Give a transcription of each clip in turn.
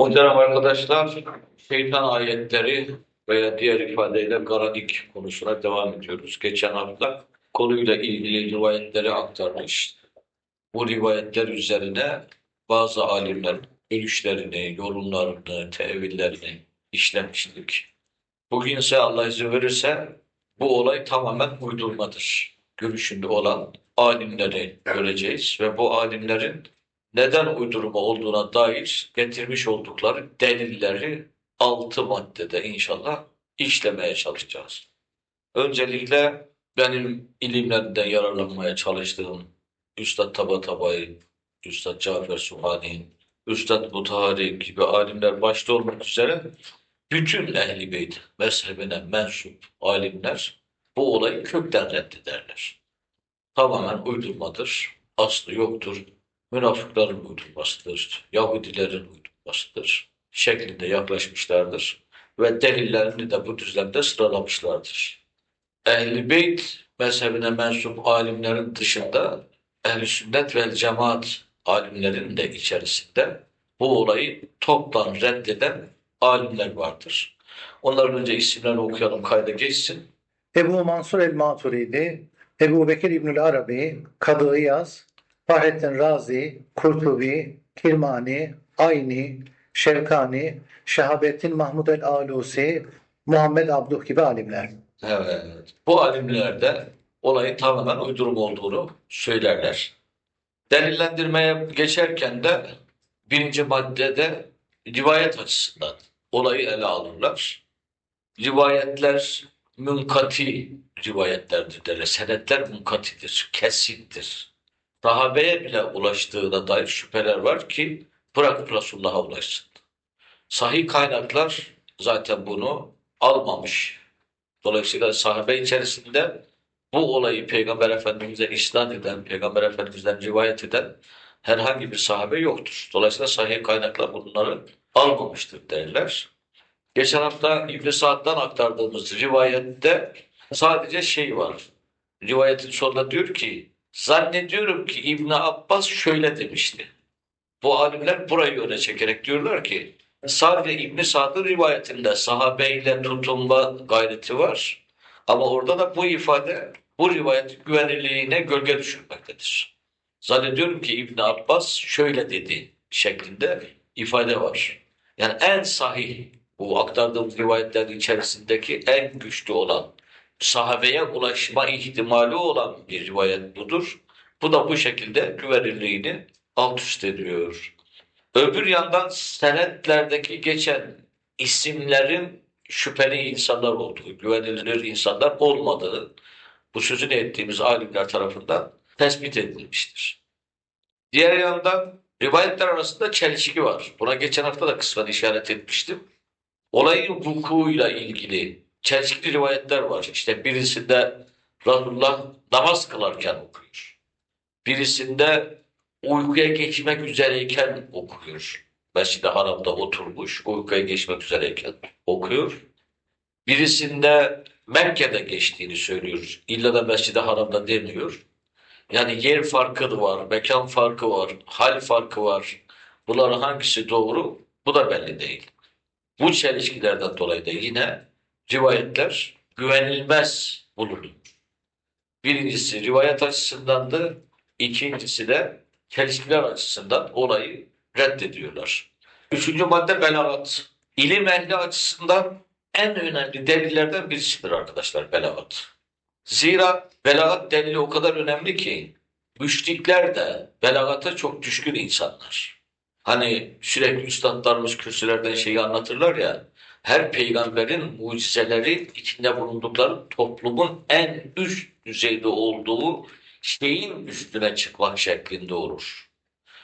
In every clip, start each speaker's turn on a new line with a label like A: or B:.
A: Muhterem arkadaşlar, şeytan ayetleri veya diğer ifadeyle garanik konusuna devam ediyoruz. Geçen hafta konuyla ilgili rivayetleri aktarmış. Bu rivayetler üzerine bazı alimler görüşlerini, yorumlarını, tevillerini işlemiştik. Bugün ise Allah izin verirse bu olay tamamen uydurmadır. Görüşünde olan alimleri göreceğiz ve bu alimlerin neden uydurma olduğuna dair getirmiş oldukları delilleri altı maddede inşallah işlemeye çalışacağız. Öncelikle benim ilimlerinden yararlanmaya çalıştığım Üstad Tabatabai, Üstad Cafer Suhani, Üstad Mutahari gibi alimler başta olmak üzere bütün Ehl-i Beyt mezhebine mensup alimler bu olayı kökten reddederler. Tamamen uydurmadır, aslı yoktur, münafıkların uydurmasıdır, Yahudilerin uydurmasıdır şeklinde yaklaşmışlardır ve delillerini de bu düzlemde sıralamışlardır. Ehl-i Beyt mezhebine mensup alimlerin dışında Ehl-i Sünnet ve Cemaat alimlerin de içerisinde bu olayı toptan reddeden alimler vardır. Onların önce isimlerini okuyalım kayda geçsin.
B: Ebu Mansur el-Maturidi, Ebu Bekir İbnül Arabi, Kadı İyaz, Fahrettin Razi, Kurtubi, Kirmani, Ayni, Şevkani, Şehabettin Mahmud el-Alusi, Muhammed Abduh gibi alimler.
A: Evet. Bu alimler de olayın tamamen uydurma olduğunu söylerler. Delillendirmeye geçerken de birinci maddede rivayet açısından olayı ele alırlar. Rivayetler münkati rivayetlerdir derler. Senetler münkatidir, kesindir. Sahabeye bile ulaştığına dair şüpheler var ki bırak Resulullah'a ulaşsın. Sahih kaynaklar zaten bunu almamış. Dolayısıyla sahabe içerisinde bu olayı Peygamber Efendimiz'e isnat eden, Peygamber Efendimiz'den rivayet eden herhangi bir sahabe yoktur. Dolayısıyla sahih kaynaklar bunları almamıştır derler. Geçen hafta İbn Sa'd'dan aktardığımız rivayette sadece şey var. Rivayetin sonunda diyor ki zannediyorum ki İbn Abbas şöyle demişti. Bu alimler burayı öne çekerek diyorlar ki sadece İbn Sa'd'ın rivayetinde sahabeyle tutunma gayreti var. Ama orada da bu ifade bu rivayetin güvenilirliğine gölge düşürmektedir. Zannediyorum ki İbn Abbas şöyle dedi şeklinde ifade var. Yani en sahih bu aktardığımız rivayetlerin içerisindeki en güçlü olan sahabeye ulaşma ihtimali olan bir rivayet budur. Bu da bu şekilde güvenilirliğini alt üst ediyor. Öbür yandan senetlerdeki geçen isimlerin şüpheli insanlar olduğu, güvenilir insanlar olmadığı bu sözünü ettiğimiz alimler tarafından tespit edilmiştir. Diğer yandan rivayetler arasında çelişki var. Buna geçen hafta da kısmen işaret etmiştim. Olayın vukuuyla ilgili çelişkili rivayetler var. İşte birisinde Resulullah namaz kılarken okuyor. Birisinde uykuya geçmek üzereyken okuyor. Mescid-i Haram'da oturmuş, uykuya geçmek üzereyken okuyor. Birisinde Mekke'de geçtiğini söylüyor. İlla da Mescid-i Haram'da demiyor. Yani yer farkı var, mekan farkı var, hal farkı var. Bunların hangisi doğru? Bu da belli değil. Bu çelişkilerden dolayı da yine rivayetler güvenilmez bulunur. Birincisi rivayet açısındandır, ikincisi de çelişkiler açısından olayı reddediyorlar. Üçüncü madde belagat. İlim ehli açısından en önemli delillerden birisidir arkadaşlar belagat. Zira belagat delili o kadar önemli ki müşrikler de belagata çok düşkün insanlar. Hani sürekli üstadlarımız kürsülerden şeyi anlatırlar ya, her peygamberin mucizeleri içinde bulundukları toplumun en üst düzeyde olduğu şeyin üstüne çıkmak şeklinde olur.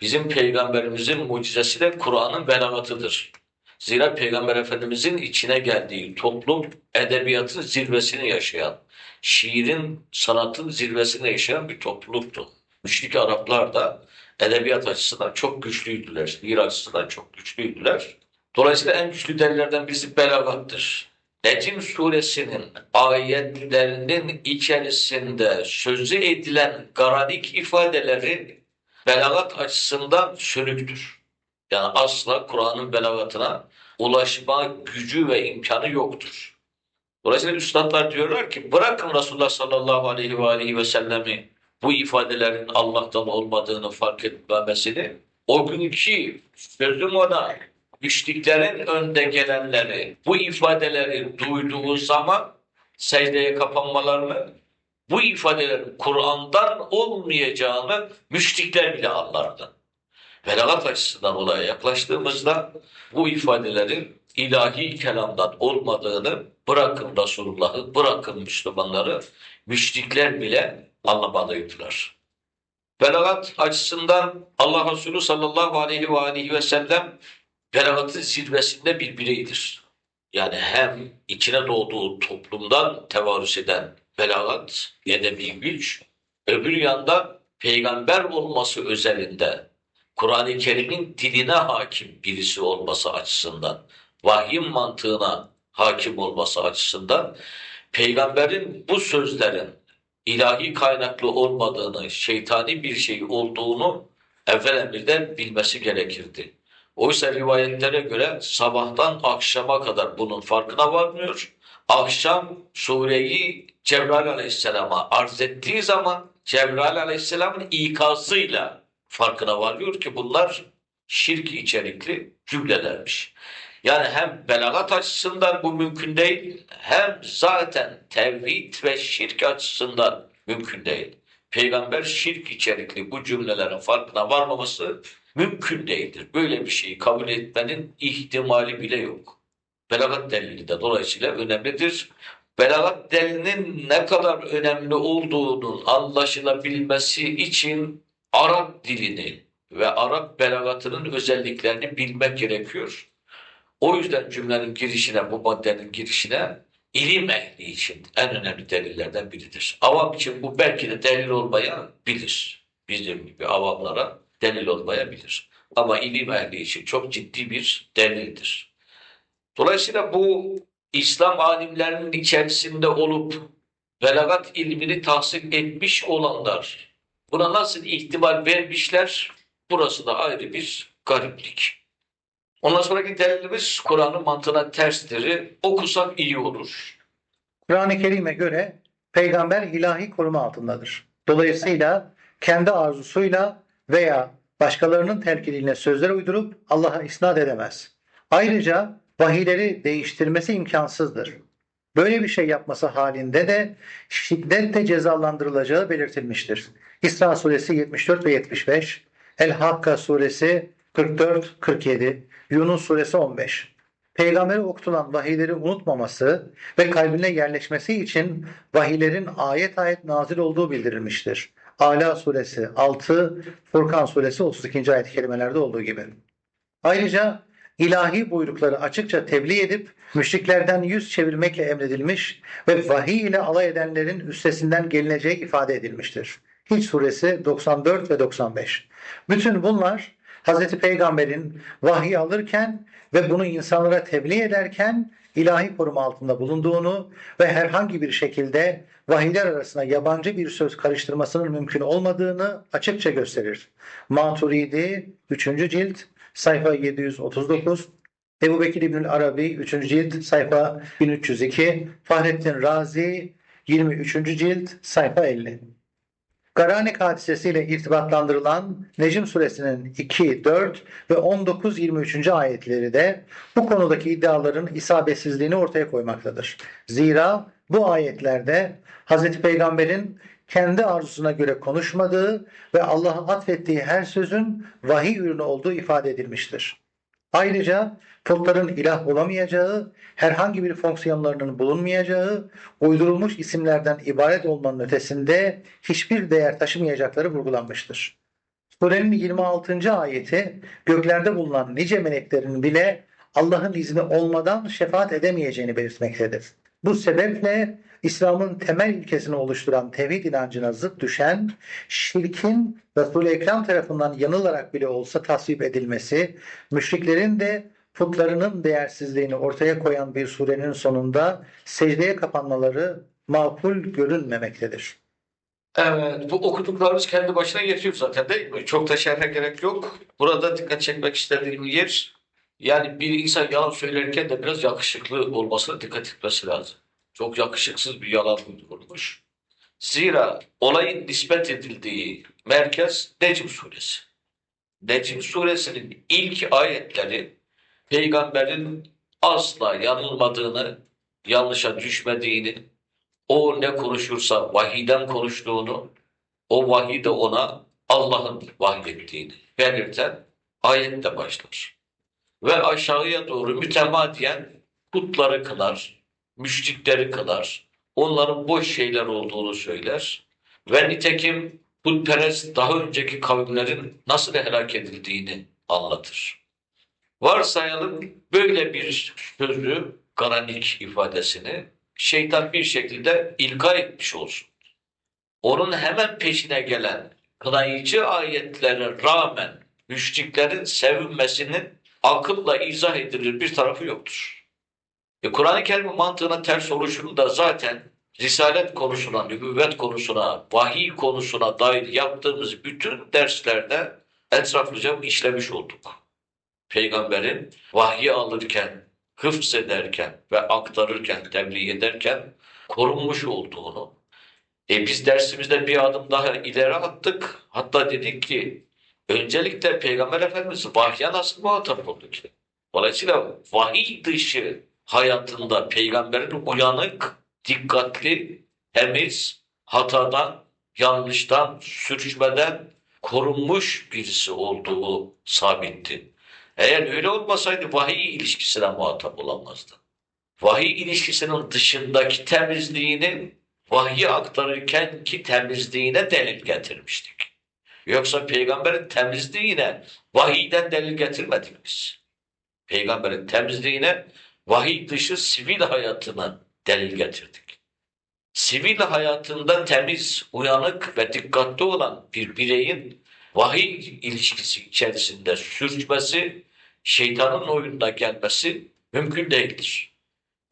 A: Bizim peygamberimizin mucizesi de Kur'an'ın belagatıdır. Zira peygamber efendimizin içine geldiği toplum edebiyatın zirvesini yaşayan, şiirin, sanatın zirvesini yaşayan bir topluluktu. Müşrik Araplar da edebiyat açısından çok güçlüydüler, şiir açısından çok güçlüydüler. Dolayısıyla en güçlü delillerden birisi belagattır. Necm suresinin ayetlerinin içerisinde sözü edilen garanik ifadeleri belagat açısından sönüktür. Yani asla Kur'an'ın belagatına ulaşma gücü ve imkanı yoktur. Dolayısıyla üstadlar diyorlar ki bırakın Resulullah sallallahu aleyhi ve aleyhi ve sellemi bu ifadelerin Allah'tan olmadığını fark etmemesini o günkü sözüm ona müşriklerin önde gelenleri bu ifadeleri duyduğu zaman secdeye kapanmalarını bu ifadelerin Kur'an'dan olmayacağını müşrikler bile anlardı. Belagat açısından olaya yaklaştığımızda bu ifadelerin ilahi kelamdan olmadığını bırakın Resulullah'ı, bırakın Müslümanları, müşrikler bile anlamalıydılar. Belagat açısından Allah Resulü sallallahu aleyhi ve aleyhi ve sellem belagatın zirvesinde bir bireydir. Yani hem içine doğduğu toplumdan tevarüs eden belagat, edebi güç, öbür yandan peygamber olması özelinde Kur'an-ı Kerim'in diline hakim birisi olması açısından, vahyin mantığına hakim olması açısından peygamberin bu sözlerin ilahi kaynaklı olmadığını, şeytani bir şey olduğunu evvel emirden bilmesi gerekirdi. Oysa rivayetlere göre sabahtan akşama kadar bunun farkına varmıyor. Akşam sureyi Cebrail aleyhisselama arz ettiği zaman Cebrail aleyhisselamın ikazıyla farkına varıyor ki bunlar şirk içerikli cümlelermiş. Yani hem belagat açısından bu mümkün değil, hem zaten tevhid ve şirk açısından mümkün değil. Peygamber şirk içerikli bu cümlelerin farkına varmaması mümkün değildir. Böyle bir şeyi kabul etmenin ihtimali bile yok. Belagat delili de dolayısıyla önemlidir. Belagat delilinin ne kadar önemli olduğunun anlaşılabilmesi için Arap dilini ve Arap belagatının özelliklerini bilmek gerekiyor. O yüzden cümlenin girişine, bu maddenin girişine ilim ehli için en önemli delillerden biridir. Avam için bu belki de delil olmayabilir. Bizim gibi avamlara delil olmayabilir. Ama ilim ehli için çok ciddi bir delildir. Dolayısıyla bu İslam alimlerinin içerisinde olup belagat ilmini tahsil etmiş olanlar buna nasıl ihtimal vermişler burası da ayrı bir gariplik. Ondan sonraki delilimiz Kur'an'ın mantığına terstir. Okusak iyi olur.
B: Kur'an-ı Kerim'e göre peygamber ilahi koruma altındadır. Dolayısıyla kendi arzusuyla veya başkalarının telkiniyle sözler uydurup Allah'a isnat edemez. Ayrıca vahiyleri değiştirmesi imkansızdır. Böyle bir şey yapması halinde de şiddetle cezalandırılacağı belirtilmiştir. İsra suresi 74 ve 75, El-Hakka suresi 44-47, Yunus suresi 15. Peygambere okutulan vahiyleri unutmaması ve kalbine yerleşmesi için vahiylerin ayet ayet nazil olduğu bildirilmiştir. Ala suresi 6, Furkan suresi 32. ayet-i kerimelerde olduğu gibi. Ayrıca ilahi buyrukları açıkça tebliğ edip müşriklerden yüz çevirmekle emredilmiş ve vahiy ile alay edenlerin üstesinden gelineceği ifade edilmiştir. Hiç suresi 94 ve 95. Bütün bunlar Hazreti Peygamber'in vahiy alırken ve bunu insanlara tebliğ ederken ilahi koruma altında bulunduğunu ve herhangi bir şekilde vahiyler arasında yabancı bir söz karıştırmasının mümkün olmadığını açıkça gösterir. Maturidi 3. cilt sayfa 739 Ebu Bekir İbnül Arabi 3. cilt sayfa 1302 Fahrettin Razi 23. cilt sayfa 50 Garanik hadisesiyle irtibatlandırılan Necm suresinin 2, 4 ve 19-23. ayetleri de bu konudaki iddiaların isabetsizliğini ortaya koymaktadır. Zira bu ayetlerde Hz. Peygamber'in kendi arzusuna göre konuşmadığı ve Allah'a atfettiği her sözün vahiy ürünü olduğu ifade edilmiştir. Ayrıca putların ilah olamayacağı, herhangi bir fonksiyonlarının bulunmayacağı, uydurulmuş isimlerden ibaret olmanın ötesinde hiçbir değer taşımayacakları vurgulanmıştır. Surenin 26. ayeti göklerde bulunan nice meleklerin bile Allah'ın izni olmadan şefaat edemeyeceğini belirtmektedir. Bu sebeple İslam'ın temel ilkesini oluşturan tevhid inancına zıt düşen şirkin Resul-i Ekrem tarafından yanılarak bile olsa tasvip edilmesi, müşriklerin de putlarının değersizliğini ortaya koyan bir surenin sonunda secdeye kapanmaları makul görünmemektedir.
A: Evet, bu okuduklarımız kendi başına yetiyor zaten değil mi? Çok da şerhe gerek yok. Burada dikkat çekmek istediğim yer, yani bir insan yalan söylerken de biraz yakışıklı olmasına dikkat etmesi lazım. Çok yakışıksız bir yalan uydurulmuş. Zira olayın nispet edildiği merkez Necm suresi. Necm suresinin ilk ayetleri peygamberin asla yanılmadığını, yanlışa düşmediğini, o ne konuşursa vahiden konuştuğunu, o vahiy de ona Allah'ın vahyettiğini belirten ayetle başlar. Ve aşağıya doğru mütemadiyen putları kılar, müşrikleri kılar, onların boş şeyler olduğunu söyler. Ve nitekim putperest daha önceki kavimlerin nasıl helak edildiğini anlatır. Varsayalım böyle bir sözü, garanik ifadesini şeytan bir şekilde ilga etmiş olsun. Onun hemen peşine gelen kınayıcı ayetlere rağmen müşriklerin sevinmesinin akılla izah edilir bir tarafı yoktur. E, Kur'an-ı Kerim'in mantığına ters oluşunu da zaten risalet konusuna, nübüvvet konusuna, vahiy konusuna dair yaptığımız bütün derslerde etraflıca işlemiş olduk. Peygamberin vahyi alırken, hıfz ederken ve aktarırken, tebliğ ederken korunmuş olduğunu, e biz dersimizde bir adım daha ileri attık. Hatta dedik ki öncelikle Peygamber Efendimiz vahye nasıl muhatap oldu ki? Dolayısıyla vahiy dışı hayatında peygamberin uyanık, dikkatli, temiz, hatadan, yanlıştan, sürçmeden korunmuş birisi olduğu sabitti. Eğer öyle olmasaydı vahiy ilişkisine muhatap olamazdı. Vahiy ilişkisinin dışındaki temizliğini vahyi aktarırken ki temizliğine delil getirmiştik. Yoksa peygamberin temizliğine vahiyden delil getirmedik biz. Peygamberin temizliğine vahiy dışı sivil hayatına delil getirdik. Sivil hayatında temiz, uyanık ve dikkatli olan bir bireyin vahiy ilişkisi içerisinde sürçmesi, şeytanın oyununa gelmesi mümkün değildir.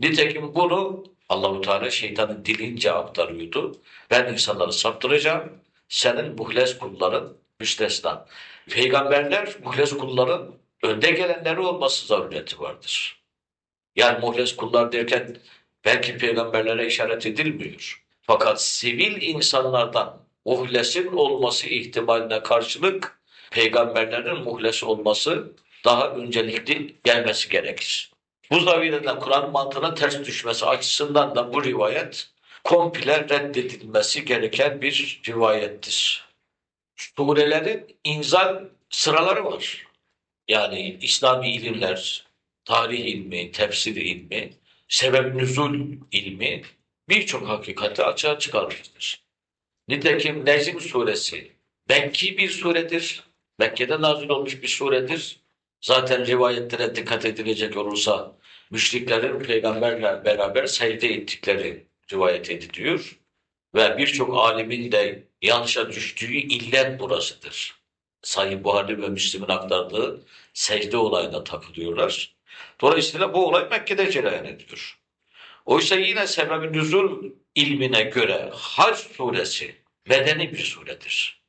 A: Nitekim bunu Allahu Teala şeytanın dilince aktarıyordu. Ben insanları saptıracağım. Senin muhles kulların müstesna. Peygamberler muhles kulların önde gelenleri olması zarureti vardır. Yani muhles kullar derken belki peygamberlere işaret edilmiyor. Fakat sivil insanlardan muhlesin olması ihtimaline karşılık peygamberlerin muhles olması daha öncelikli gelmesi gerekir. Bu zaviyeden Kur'an mantığına ters düşmesi açısından da bu rivayet komple reddedilmesi gereken bir rivayettir. Surelerin inzal sıraları var. Yani İslami ilimler, tarih ilmi, tefsir ilmi, sebep nüzul ilmi birçok hakikati açığa çıkarmıştır. Nitekim Necm suresi Mekki bir suredir. Mekke'de nazil olmuş bir suredir. Zaten rivayetlere dikkat edilecek olursa müşriklerin peygamberle beraber secde ettikleri rivayet ediliyor. Ve birçok alimin de yanlışa düştüğü illet burasıdır. Sahih Buhari ve Müslim'in aktardığı secde olayına takılıyorlar. Dolayısıyla bu olay Mekke'de cereyan ediyor. Oysa yine sebeb-i nüzul ilmine göre Hac suresi medeni bir suredir.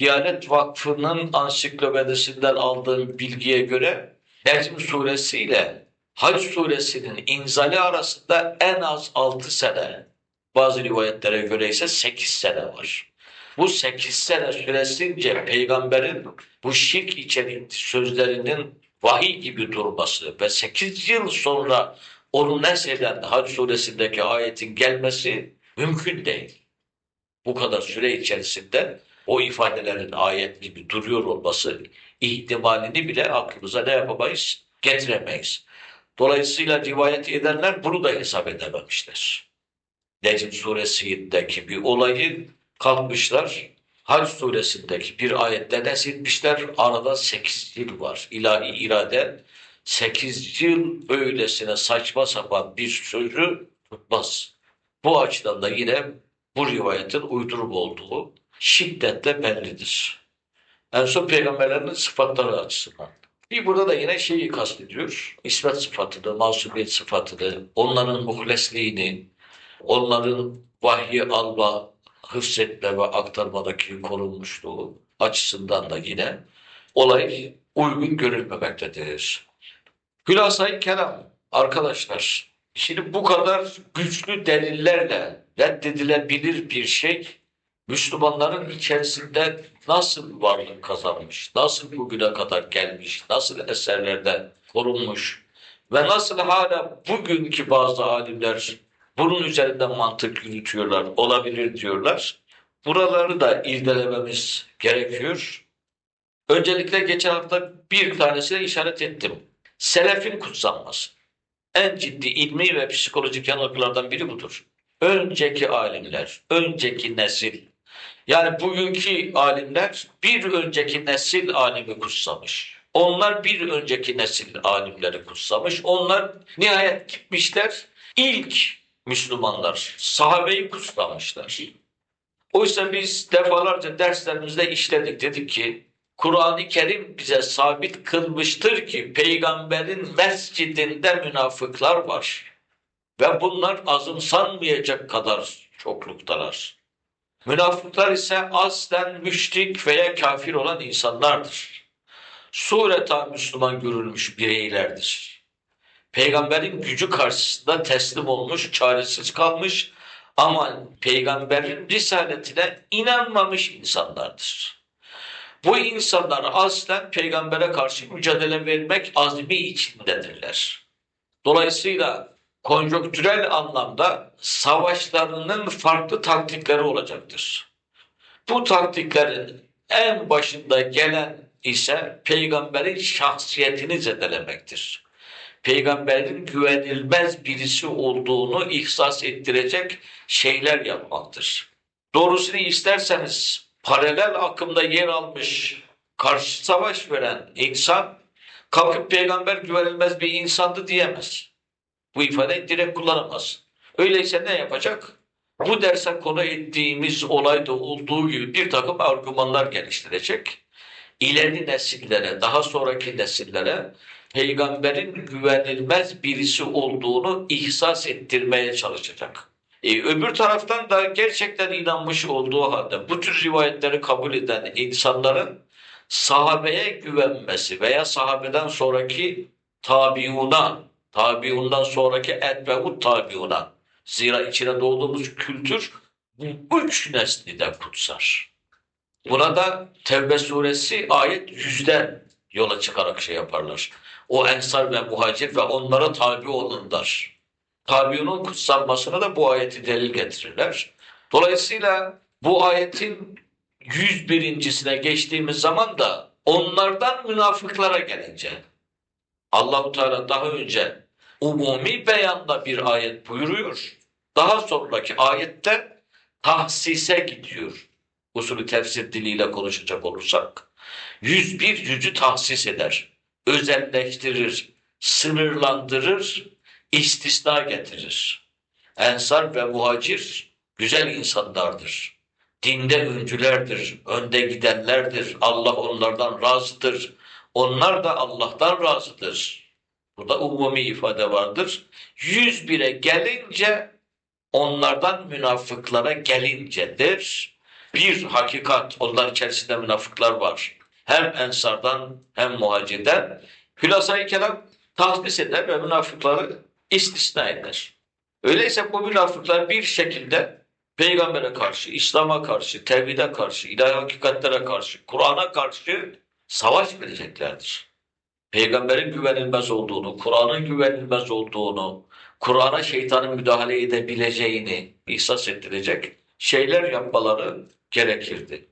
A: Diyanet Vakfı'nın ansiklopedisinden aldığım bilgiye göre Necm suresi ile Hac suresinin inzali arasında en az 6 sene, bazı rivayetlere göre ise 8 sene var. Bu 8 sene süresince peygamberin bu şirk içerikli sözlerinin vahiy gibi durması ve 8 yıl sonra onu nesheden Hac suresindeki ayetin gelmesi mümkün değil. Bu kadar süre içerisinde o ifadelerin ayet gibi duruyor olması ihtimalini bile aklımıza ne yapamayız? Getiremeyiz. Dolayısıyla rivayet edenler bunu da hesap edememişler. Necm suresindeki bir olayı kalkmışlar, Hac suresindeki bir ayette nesilmişler, arada 8 yıl var. İlahi irade 8 yıl öylesine saçma sapan bir sözü tutmaz. Bu açıdan da yine bu rivayetin uydurum olduğu şiddetle bellidir. En son peygamberlerin sıfatları açısından. Bir burada da yine şeyi kastediyor. İsmet sıfatını, masumiyet sıfatını, onların muhlesliğini, onların vahyi alma hıfzetme ve aktarmadaki korunmuşluğu açısından da yine olay uygun görülmemektedir. Hülasayı kelam arkadaşlar. Şimdi bu kadar güçlü delillerle reddedilebilir bir şey Müslümanların içerisinde nasıl varlık kazanmış, nasıl bugüne kadar gelmiş, nasıl eserlerde korunmuş ve nasıl hala bugünkü bazı alimler bunun üzerinden mantık yürütüyorlar, olabilir diyorlar. Buraları da irdelememiz gerekiyor. Öncelikle geçen hafta bir tanesine işaret ettim. Selefin kutsanması. En ciddi ilmi ve psikolojik yanılgılardan biri budur. Önceki alimler, önceki nesil. Yani bugünkü alimler bir önceki nesil alimi kutsamış. Onlar bir önceki nesil alimleri kutsamış. Onlar nihayet gitmişler ilk Müslümanlar sahabeyi kutsamışlar. Oysa biz defalarca derslerimizde işledik dedik ki Kur'an-ı Kerim bize sabit kılmıştır ki peygamberin mescidinde münafıklar var. Ve bunlar azımsanmayacak kadar çokluktalar. Münafıklar ise aslen müşrik veya kafir olan insanlardır. Sureta Müslüman görülmüş bireylerdir. Peygamberin gücü karşısında teslim olmuş, çaresiz kalmış ama peygamberin risaletine inanmamış insanlardır. Bu insanlar aslen peygambere karşı mücadele vermek azmi içindedirler. Dolayısıyla konjonktürel anlamda savaşlarının farklı taktikleri olacaktır. Bu taktiklerin en başında gelen ise peygamberin şahsiyetini zedelemektir. Peygamberin güvenilmez birisi olduğunu ihsas ettirecek şeyler yapmaktır. Doğrusunu isterseniz paralel akımda yer almış, karşı savaş veren insan kalkıp peygamber güvenilmez bir insandı diyemez. Bu ifadeyi direkt kullanamaz. Öyleyse ne yapacak? Bu derse konu ettiğimiz olayda olduğu gibi bir takım argümanlar geliştirecek. İleri nesillere, daha sonraki nesillere peygamberin güvenilmez birisi olduğunu ihsas ettirmeye çalışacak. E, öbür taraftan da gerçekten inanmış olduğu halde bu tür rivayetleri kabul eden insanların sahabeye güvenmesi veya sahabeden sonraki tabiuna, tabiundan sonraki etbeut tabiuna. Zira içine doğduğumuz kültür bu üç nesli de kutsar. Buna da Tevbe suresi ayet yüzden yola çıkarak şey yaparlar. O ensar ve muhacir ve onlara tabi olunlar. Tabiunun kutsanmasına da bu ayeti delil getirirler. Dolayısıyla bu ayetin 101.sine geçtiğimiz zaman da onlardan münafıklara gelince Allahu Teala daha önce umumi beyanda bir ayet buyuruyor. Daha sonraki ayette tahsise gidiyor. Usulü tefsir diliyle konuşacak olursak. 101 yüzü tahsis eder, özelleştirir, sınırlandırır, istisna getirir. Ensar ve muhacir güzel insanlardır. Dinde öncülerdir, önde gidenlerdir. Allah onlardan razıdır. Onlar da Allah'tan razıdır. Burada umumi ifade vardır. 101'e gelince onlardan münafıklara gelincedir. Bir hakikat, onlar içerisinde münafıklar var. Hem ensardan hem muhacirden. Hülasayı kelam tahsis eder ve münafıkları istisna eder. Öyleyse bu münafıklar bir şekilde peygambere karşı, İslam'a karşı, tevhide karşı, ilahi hakikatlere karşı, Kur'an'a karşı savaş vereceklerdir. Peygamberin güvenilmez olduğunu, Kur'an'ın güvenilmez olduğunu, Kur'an'a şeytanın müdahale edebileceğini ihsas ettirecek şeyler yapmaları gerekirdi.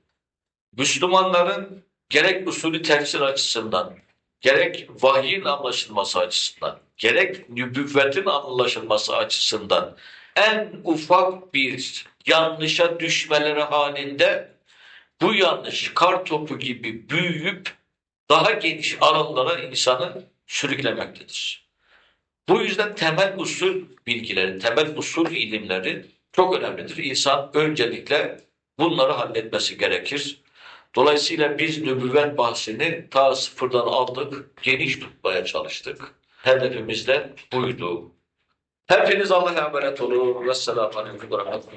A: Müslümanların gerek usulü tefsir açısından, gerek vahyin anlaşılması açısından, gerek nübüvvetin anlaşılması açısından en ufak bir yanlışa düşmeleri halinde bu yanlış kar topu gibi büyüyüp daha geniş alanlara insanı sürüklemektedir. Bu yüzden temel usul bilgileri, temel usul ilimleri çok önemlidir. İnsan öncelikle bunları halletmesi gerekir. Dolayısıyla biz nübüvvet bahsini ta sıfırdan aldık, geniş tutmaya çalıştık. Hedefimiz de buydu. Hepiniz Allah'a emanet olun. Vesselamu Aleyküm ve.